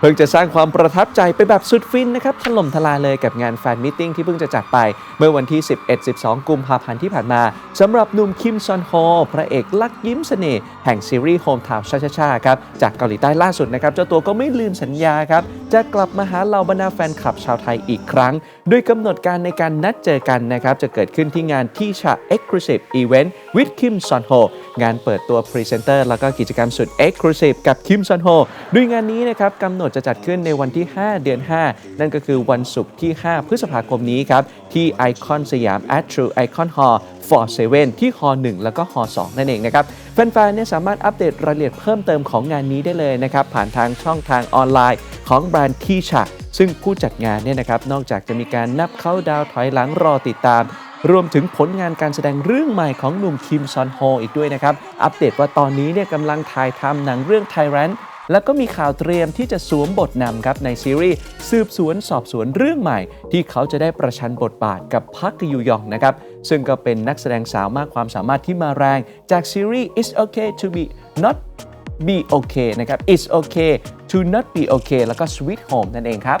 เพิ่งจะสร้างความประทับใจไปแบบสุดฟินนะครับถล่มทลายเลยกับงานแฟนมิทติ้งที่เพิ่งจะจัดไปเมื่อวันที่ 11-12 กุมภาพันธ์ที่ผ่านมาสำหรับหนุ่มคิมซอนโฮพระเอกลักยิ้มเสน่ห์แห่งซีรีส์โฮมทาวน์ชาชาชาครับจากเกาหลีใต้ล่าสุดนะครับเจ้าตัวก็ไม่ลืมสัญญาครับจะกลับมาหาเหล่าบรรดาแฟนคลับชาวไทยอีกครั้ง ด้วยกำหนดการในการนัดเจอกันนะครับจะเกิดขึ้นที่งานที่ชา Exclusive Event with Kim Son Ho งานเปิดตัวพรีเซนเตอร์แล้วก็กิจกรรมสุด Exclusive กับ Kim Son Ho ด้วยงานนี้นะครับกำหนดจะจัดขึ้นในวันที่ 5 เดือน 5 นั่นก็คือวันศุกร์ที่ 5 พฤษภาคมนี้ครับ ที่ไอคอนสยาม at True Icon Hall for 7ที่ Hall 1แล้วก็ Hall 2นั่นเองนะครับแฟนๆเนี่ยสามารถอัปเดตรายละเอียดเพิ่มเติมของงานนี้ได้เลยนะครับ ผ่านทางช่องทางออนไลน์ของแบรนด์ทีชาซึ่งผู้จัดงานเนี่ยนะครับนอกจากจะมีการนับเข้าดาวถอยหลังรอติดตามรวมถึงผลงานการแสดงเรื่องใหม่ของหนุ่มคิมซอนโฮอีกด้วยนะครับ อัปเดตว่าตอนนี้เนี่ยกำลังถ่ายทำหนังเรื่อง Tyrant แแล้วก็มีข่าวเตรียมที่จะสวมบทนำครับในซีรีส์สืบสวนสอบสวนเรื่องใหม่ ที่เขาจะได้ประชันบทบาทกับพักกยูยองนะครับ ซึ่งก็เป็นนักแสดงสาวมากความสามารถที่มาแรงจากซีรีส์ It's Okay to be not be okay นะครับ It's okay to not be okay แล้วก็ Sweet Home นั่นเองครับ